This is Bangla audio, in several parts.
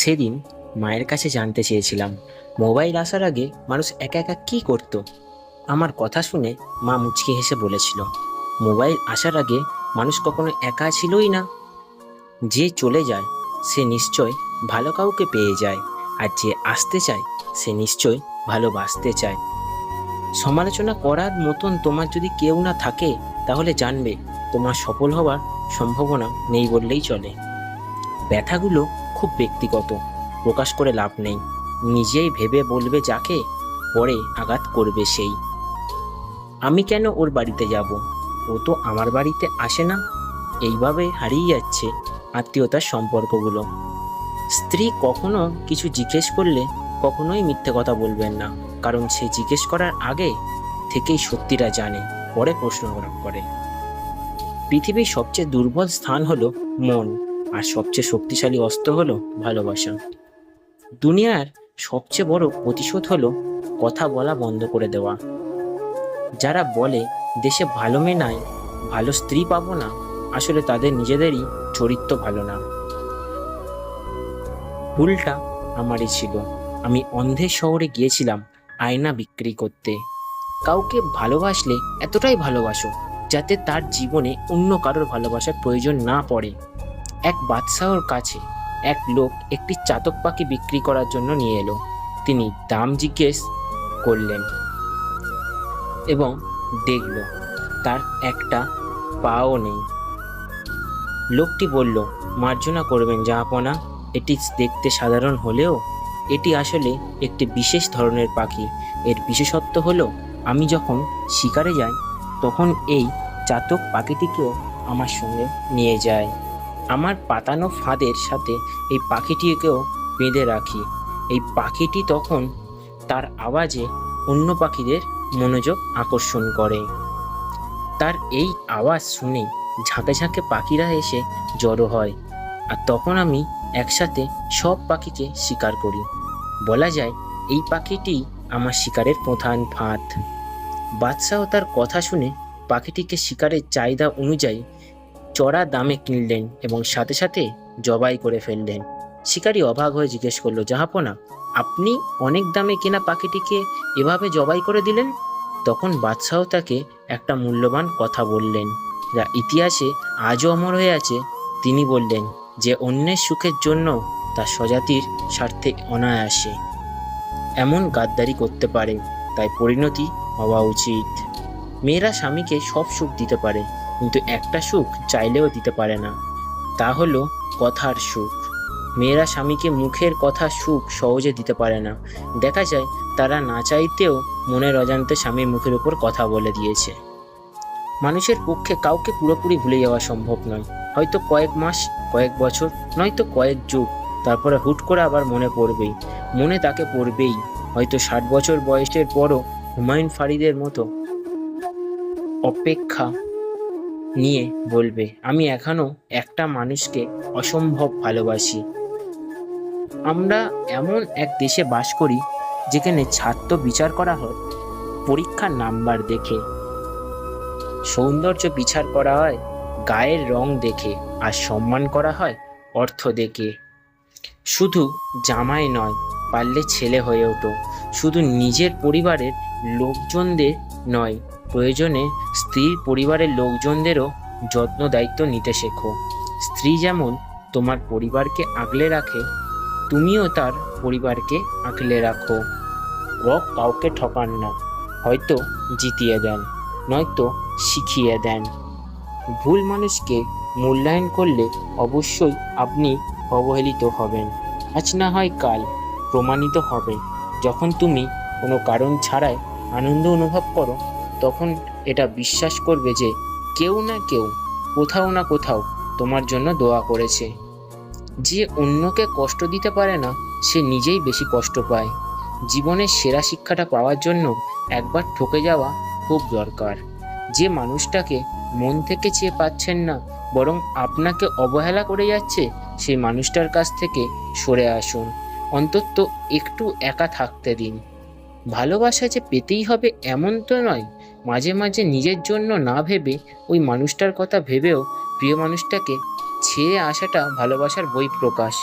সেদিন মায়ের কাছে জানতে চেয়েছিলাম, মোবাইল আসার আগে মানুষ একা একা কী করত? আমার কথা শুনে মা মুচকি হেসে বলেছিল, মোবাইল আসার আগে মানুষ কখনো একা ছিলই না। যে চলে যায়, সে নিশ্চয় ভালো কাউকে পেয়ে যায়, আর যে আসতে চায়, সে নিশ্চয় ভালোবাসতে চায়। সমালোচনা করার মতন তোমার যদি কেউ না থাকে, তাহলে জানবে তোমার সফল হওয়ার সম্ভাবনা নেই বললেই চলে। ব্যথাগুলো খুব ব্যক্তিগত। প্রকাশ করে লাভ নেই। নিজেই ভেবে বলবে যাকে, পরে আঘাত করবে সেই। আমি কেন ওর বাড়িতে যাব? ও তো আমার বাড়িতে আসে না। এইভাবে হারিয়ে যাচ্ছে আত্মীয়তার সম্পর্কগুলো। স্ত্রী কখনো কিছু জিজ্ঞেস করলে কখনোই মিথ্যে কথা বলবেন না। কারণ সে জিজ্ঞেস করার আগে থেকেই সত্যিটা জানে, পরে প্রশ্ন করে। পৃথিবীর সবচেয়ে দুর্বল স্থান হলো মন। আর সবচেয়ে শক্তিশালী অস্ত্র হলো ভালোবাসা। দুনিয়ার সবচেয়ে বড় প্রতিশোধ হলো কথা বলা বন্ধ করে দেওয়া। যারা বলে, দেশে ভালো মেয়ে নাই, ভালো স্ত্রী পাবো না, আসলে তাদের নিজেদেরই চরিত্র ভালো না। ভুলটা আমারই ছিল। আমি অন্ধের শহরে গিয়েছিলাম আয়না বিক্রি করতে। কাউকে ভালোবাসলে এতটাই ভালোবাসো যাতে তার জীবনে অন্য কারোর ভালোবাসার প্রয়োজন না পড়ে। এক বাদশাহর কাছে এক লোক একটি চাতক পাখি বিক্রি করার জন্য নিয়ে এলো। তিনি দাম জিজ্ঞেস করলেন এবং দেখল, তার একটা পাও নেই। লোকটি বলল, মার্জনা করবেন জাহাপনা, এটি দেখতে সাধারণ হলেও এটি আসলে একটি বিশেষ ধরনের পাখি। এর বিশেষত্ব হলো, আমি যখন শিকারে যাই, তখন এই চাতক পাখিটিকেও আমার সঙ্গে নিয়ে যায়। আমার পাতানো ফাঁদের সাথে এই পাখিটিকেও বেঁধে রাখি। এই পাখিটি তখন তার আওয়াজে অন্য পাখিদের মনোযোগ আকর্ষণ করে। তার এই আওয়াজ শুনে ঝাঁকে ঝাঁকে পাখিরা এসে জড়ো হয়। আর তখন আমি একসাথে সব পাখিকে শিকার করি। বলা যায়, এই পাখিটি আমার শিকারের প্রধান ফাঁদ। বাদশাহ তার কথা শুনে পাখিটিকে শিকারের চাহিদা অনুযায়ী চড়া দামে কিনলেন এবং সাথে সাথে জবাই করে ফেললেন। শিকারী অবাক হয়ে জিজ্ঞেস করল, জাহাপনা, আপনি অনেক দামে কেনা পাখিটিকে এভাবে জবাই করে দিলেন? তখন বাদশাহ তাকে একটা মূল্যবান কথা বললেন। যা ইতিহাসে আজও অমর হয়ে আছে। তিনি বললেন, যে অন্যের সুখের জন্য তার স্বজাতির স্বার্থে অনায়াসে। এমন গাদ্দারি করতে পারে, তাই পরিণতি হওয়া উচিত। মেয়েরা স্বামীকে সব সুখ দিতে পারে। কিন্তু একটা সুখ চাইলেও দিতে পারে না। তা হলো কথার সুখ। মেয়েরা স্বামীকে মুখের কথা সুখ সহজে দিতে পারে না। দেখা যায় তারা না চাইতেও মনের অজান্তে স্বামীর মুখের উপর কথা বলে দিয়েছে। মানুষের পক্ষে কাউকে পুরোপুরি ভুলে যাওয়া সম্ভব নয়। হয়তো কয়েক মাস, কয়েক বছর, নয়তো কয়েক যুগ, তারপরে হুট করে আবার মনে পড়বেই। মনে তাকে পড়বেই। হয়তো ষাট বছর বয়সের পরও হুমায়ুন ফারিদের মতো অপেক্ষা নিয়ে বলবে, আমি এখনও একটা মানুষকে অসম্ভব ভালোবাসি। আমরা এমন এক দেশে বাস করি, যেখানে ছাত্র বিচার করা হয়, পরীক্ষার নাম্বার দেখে। সৌন্দর্য বিচার করা হয়, গায়ের রং দেখে, আর সম্মান করা হয়, অর্থ দেখে। শুধু জামাই নয়, পারলে ছেলে হয়ে ওঠো। শুধু নিজের পরিবারের লোকজনদের নয় প্রয়োজনে স্ত্রীর পরিবারের লোকজনদেরও যত্ন দায়িত্ব নিতে শেখো। স্ত্রী যেমন তোমার পরিবারকে আগলে রাখে, তুমিও তার পরিবারকে আগলে রাখো। রক কাউকে ঠকান না, হয়তো জিতিয়ে দেন, নয়তো শিখিয়ে দেন। ভুল মানুষকে মূল্যায়ন করলে অবশ্যই আপনি অবহেলিত হবেন। আজ না হয় কাল প্রমাণিত হবে। যখন তুমি কোনো কারণ ছাড়াই আনন্দ অনুভব করো তখন এটা বিশ্বাস করবে যে কেউ না কেউ কোথাও না কোথাও তোমার জন্য দোয়া করেছে। যে অন্যকে কষ্ট দিতে পারে না, সে নিজেই বেশি কষ্ট পায়। জীবনের সেরা শিক্ষাটা পাওয়ার জন্য একবার ঠকে যাওয়া খুব দরকার। যে মানুষটাকে মন থেকে চেয়ে পাচ্ছেন না, বরং আপনাকে অবহেলা করে যাচ্ছে, সেই মানুষটার কাছ থেকে সরে আসুন। অন্তত একটু একা থাকতে দিন। ভালোবাসা যে পেতেই হবে এমন তো নয় মাঝে মাঝে নিজের জন্য না ভেবে ওই মানুষটার কথা ভেবেও প্রিয় মানুষটাকে ছেড়ে আসাটা ভালোবাসার বই প্রকাশ।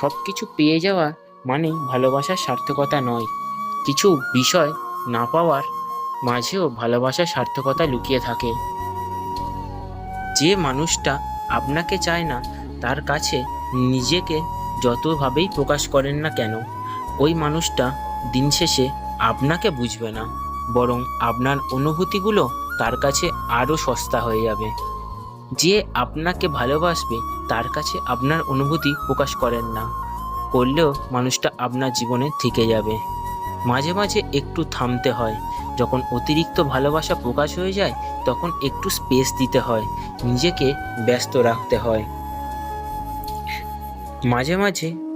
সব কিছু পেয়ে যাওয়া মানেই ভালোবাসার সার্থকতা নয়। কিছু বিষয় না পাওয়ার মাঝেও ভালোবাসার সার্থকতা লুকিয়ে থাকে। যে মানুষটা আপনাকে চায় না, তার কাছে নিজেকে যতভাবেই প্রকাশ করেন না কেন, ওই মানুষটা দিন শেষে আপনাকে বুঝবে না। বরং আপনার অনুভূতিগুলো তার কাছে আরও সস্তা হয়ে যাবে। যে আপনাকে ভালোবাসবে, তার কাছে আপনার অনুভূতি প্রকাশ করেন না। করলেও মানুষটা আপনার জীবনে থেকে যাবে। মাঝে মাঝে একটু থামতে হয়। যখন অতিরিক্ত ভালোবাসা প্রকাশ হয়ে যায়, তখন একটু স্পেস দিতে হয়। নিজেকে ব্যস্ত রাখতে হয়। মাঝে মাঝে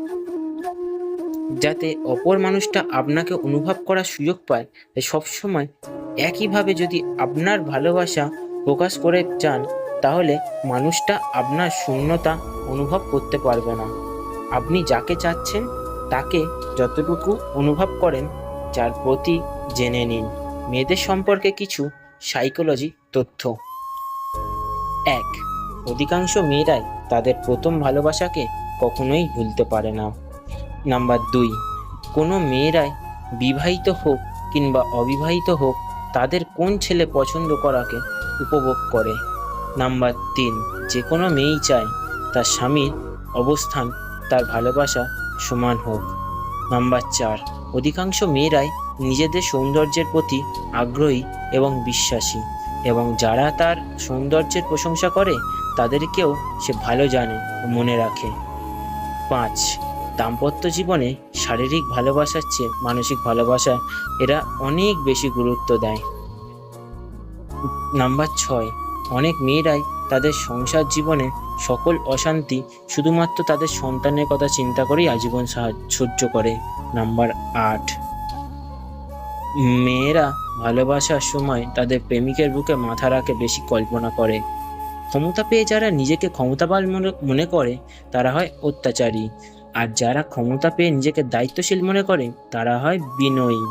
যাতে অপর মানুষটা আপনাকে অনুভব করার সুযোগ পায়, তাই সবসময় একইভাবে যদি আপনার ভালোবাসা প্রকাশ করে চান তাহলে মানুষটা আপনার শূন্যতা অনুভব করতে পারবে না। আপনি যাকে চাচ্ছেন, তাকে যতটুকু অনুভব করেন, যার প্রতি জেনে নিন। মেয়েদের সম্পর্কে কিছু সাইকোলজি তথ্য। এক, অধিকাংশ মেয়েরাই তাদের প্রথম ভালোবাসাকে কখনোই ভুলতে পারে না। নাম্বার দুই, কোনো মেয়েরাই বিবাহিত হোক কিংবা অবিবাহিত হোক, তাদের কোন ছেলে পছন্দ করাকে উপভোগ করে? নাম্বার তিন, যে কোনো মেয়েই চায় তার স্বামীর অবস্থান, তার ভালোবাসা সমান হোক। নাম্বার চার, অধিকাংশ মেয়েরাই নিজেদের সৌন্দর্যের প্রতি আগ্রহী এবং বিশ্বাসী এবং যারা তার সৌন্দর্যের প্রশংসা করে, তাদেরকেও সে ভালো জানে মনে রাখে। পাঁচ দাম্পত্য জীবনে শারীরিক ভালোবাসার চেয়ে মানসিক ভালোবাসা এরা অনেক বেশি গুরুত্ব দেয়। নাম্বার ছয়, অনেক মেয়েরাই তাদের সংসার জীবনে সকল অশান্তি শুধুমাত্র তাদের সন্তানের কথা চিন্তা করেই আজীবন সহ্য করে। নাম্বার আট, মেয়েরা ভালোবাসার সময় তাদের প্রেমিকের বুকে মাথা রাখে বেশি কল্পনা করে। ক্ষমতা পেয়ে যারা নিজেকে ক্ষমতাবান মনে করে, তারা হয় অত্যাচারী। আর যারা ক্ষমতা পেয়ে নিজেকে দায়িত্বশীল মনে করে, তারা হয় বিনয়ী।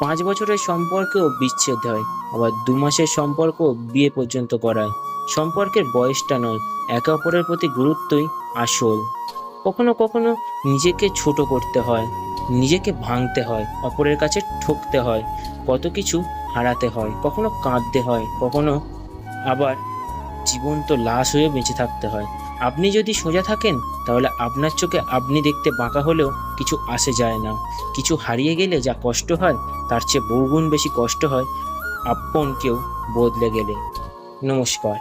পাঁচ বছরের সম্পর্কেও বিচ্ছেদ হয়, আবার দু মাসের সম্পর্ক বিয়ে পর্যন্ত করায়। সম্পর্কের বয়সটা নয়, একে অপরের প্রতি গুরুত্বই আসল। কখনো কখনো নিজেকে ছোট করতে হয়, নিজেকে ভাঙতে হয়, অপরের কাছে ঠকতে হয়, কত কিছু হারাতে হয়, কখনো কাঁদতে হয়, কখনো আবার জীবন্ত লাশ হয়ে বেঁচে থাকতে হয়। আপনি যদি সোজা থাকেন, তাহলে আপনার চোখে আপনি দেখতে বাঁকা হলেও কিছু আসে যায় না। কিছু হারিয়ে গেলে যা কষ্ট হয়, তার চেয়ে বহুগুণ বেশি কষ্ট হয় আপন কেউ বদলে গেলে। নমস্কার।